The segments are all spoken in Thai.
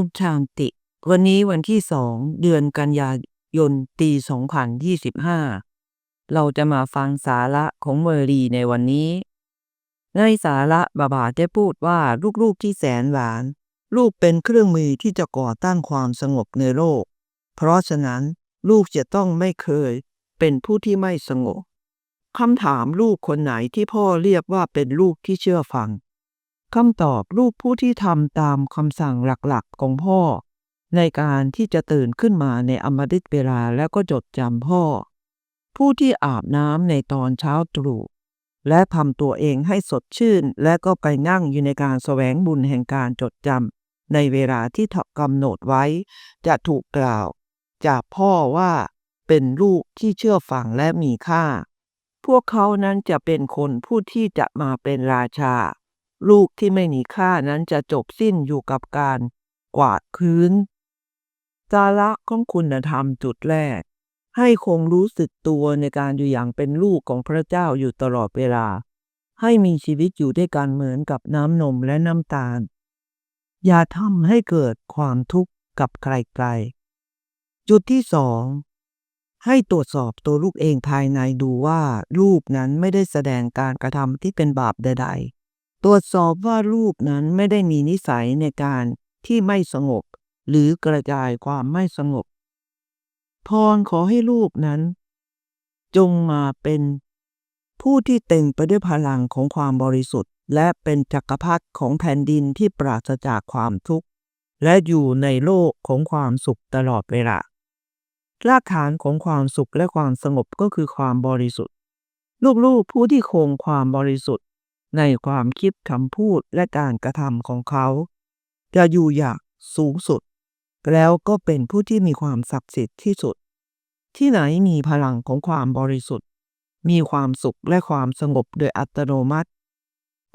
มชานติ วันนี้วันที่สองเดือนกันยายนปี2025 เราจะมาฟังสาระของเมอรีในวันนี้ ในสาระบาบาได้พูดว่าลูกๆที่แสนหวาน ลูกเป็นเครื่องมือที่จะก่อตั้งความสงบในโลก เพราะฉะนั้นลูกจะต้องไม่เคยเป็นผู้ที่ไม่สงบคำถามลูกคนไหนที่พ่อเรียกว่าเป็นลูกที่เชื่อฟัง คำตอบลูกผู้ที่ทำตามคำสั่งหลักๆของพ่อ ในการที่จะตื่นขึ้นมาในอมฤตเวลาแล้วก็จดจำพ่อ ผู้ที่อาบน้ำในตอนเช้าตรู่และทำตัวเองให้สดชื่น และก็ไปนั่งอยู่ในการแสวงบุญแห่งการจดจำในเวลาที่กำหนดไว้ จะถูกกล่าว จากพ่อว่าเป็นลูกที่เชื่อฟังและมีค่า พวกเขานั้นจะเป็นคนผู้ที่จะมาเป็นราชา ลูกที่ไม่มีค่านั้นจะจบสิ้นอยู่กับการกวาดพื้นสาระของคุณธรรมจุดแรก ให้คงรู้สึกตัวในการอยู่อย่างเป็นลูกของพระเจ้าอยู่ตลอดเวลา ให้มีชีวิตอยู่ด้วยกันเหมือนกับน้ำนมและน้ำตาล อย่าทำให้เกิดความทุกข์กับใครๆ จุดที่สองให้ตรวจสอบตัวลูกเองภายในดูว่าลูกนั้นไม่ได้แสดงการกระทำที่เป็นบาปใด ตรวจสอบว่าลูกนั้นไม่ได้มีนิสัยในการที่ไม่สงบ หรือกระจายความไม่สงบ พรขอให้ลูกนั้น จงมาเป็นผู้ที่เต็มไปด้วยพลังของความบริสุทธิ์ และเป็นจักรพรรดิของแผ่นดินที่ปราศจากความทุกข์ และอยู่ในโลกของความสุขตลอดเวลารากฐานของความสุขและความสงบก็คือความบริสุทธิ์ ลูกๆผู้ที่คงความบริสุทธิ์ ในความคิดคำพูดและการกระทำของเขา จะอยู่อย่างสูงสุด แล้วก็เป็นผู้ที่มีความศักดิ์สิทธิ์ที่สุด ที่ไหนมีพลังของความบริสุทธิ์ มีความสุขและความสงบโดยอัตโนมัติ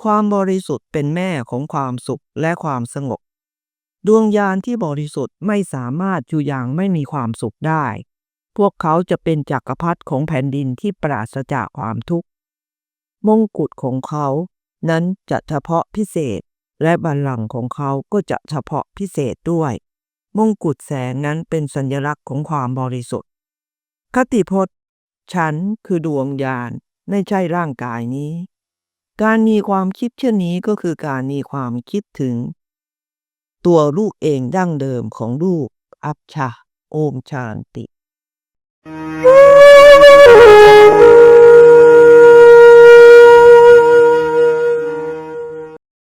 ความบริสุทธิ์เป็นแม่ของความสุขและความสงบ ดวงญาณที่บริสุทธิ์ไม่สามารถอยู่อย่างไม่มีความสุขได้ พวกเขาจะเป็นจักรพรรดิของแผ่นดินที่ปราศจากความทุกข์มงกุฎของเขา นั้นจะเฉพาะพิเศษ และบัลลังก์ของเขาก็จะเฉพาะพิเศษด้วย มงกุฎแสงนั้นเป็นสัญลักษณ์ของความบริสุทธิ์ คติพจน์ ฉันคือดวงญาณไม่ใช่ร่างกายนี้ การมีความคิดเช่นนี้ก็คือการมีความคิดถึง ตัวลูกเองดั้งเดิมของลูก อัปชา โอมชานติ Woo!